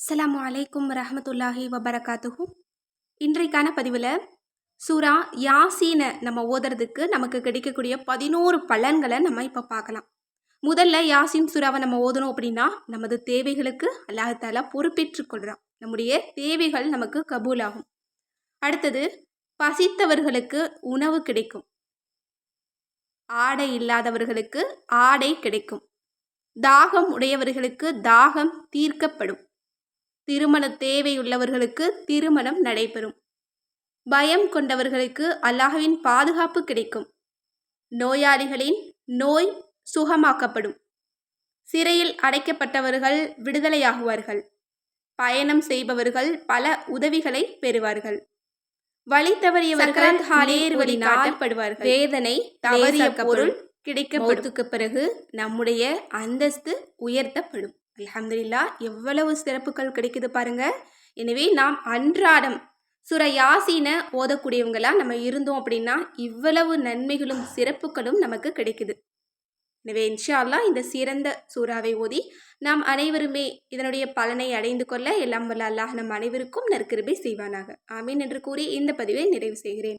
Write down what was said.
அஸ்லாம் அலைக்கும் ரஹமத்துல்லாஹி வபரகாத்துஹு. இன்றைக்கான பதிவில் சூரா யாசீனை நம்ம ஓதுறதுக்கு நமக்கு கிடைக்கக்கூடிய பதினோரு பலன்களை நம்ம இப்போ பார்க்கலாம். முதல்ல யாசின் சூறாவை நம்ம ஓதணும் அப்படின்னா நமது தேவைகளுக்கு அல்லாஹால பொறுப்பேற்றுக் கொள்கிறான் நம்முடைய தேவைகள் நமக்கு கபூலாகும். அடுத்தது பசித்தவர்களுக்கு உணவு கிடைக்கும். ஆடை இல்லாதவர்களுக்கு ஆடை கிடைக்கும். தாகம் உடையவர்களுக்கு தாகம் தீர்க்கப்படும். திருமண தேவையுள்ளவர்களுக்கு திருமணம் நடைபெறும். பயம் கொண்டவர்களுக்கு அல்லாஹ்வின் பாதுகாப்பு கிடைக்கும். நோயாளிகளின் நோய் சுகமாக்கப்படும். சிறையில் அடைக்கப்பட்டவர்கள் விடுதலையாகுவார்கள். பயணம் செய்பவர்கள் பல உதவிகளை பெறுவார்கள். வழி தவறியவர்கள் நேர்வழி காட்டப்படுவார்கள் வேதனை தவறிய பொருள் கிடைக்கப்படும். பிறகு நம்முடைய அந்தஸ்து உயர்த்தப்படும். அலமதுல்லா எவ்வளவு சிறப்புகள் கிடைக்குது பாருங்க. எனவே நாம் அன்றாடம் சுர யாசீன ஓதக்கூடியவங்களா நம்ம இருந்தோம் அப்படின்னா இவ்வளவு நன்மைகளும் சிறப்புகளும் நமக்கு கிடைக்குது. எனவே இன்ஷா அல்லாஹ் இந்த சிறந்த சூறாவை ஓதி நாம் அனைவருமே இதனுடைய பலனை அடைந்து கொள்ள எல்லாம் வல்ல அல்லாஹ் நம் அனைவருக்கும் நற்கிருபை செய்வானாக. ஆமீன் என்று கூறி இந்த பதிவை நிறைவு செய்கிறேன்.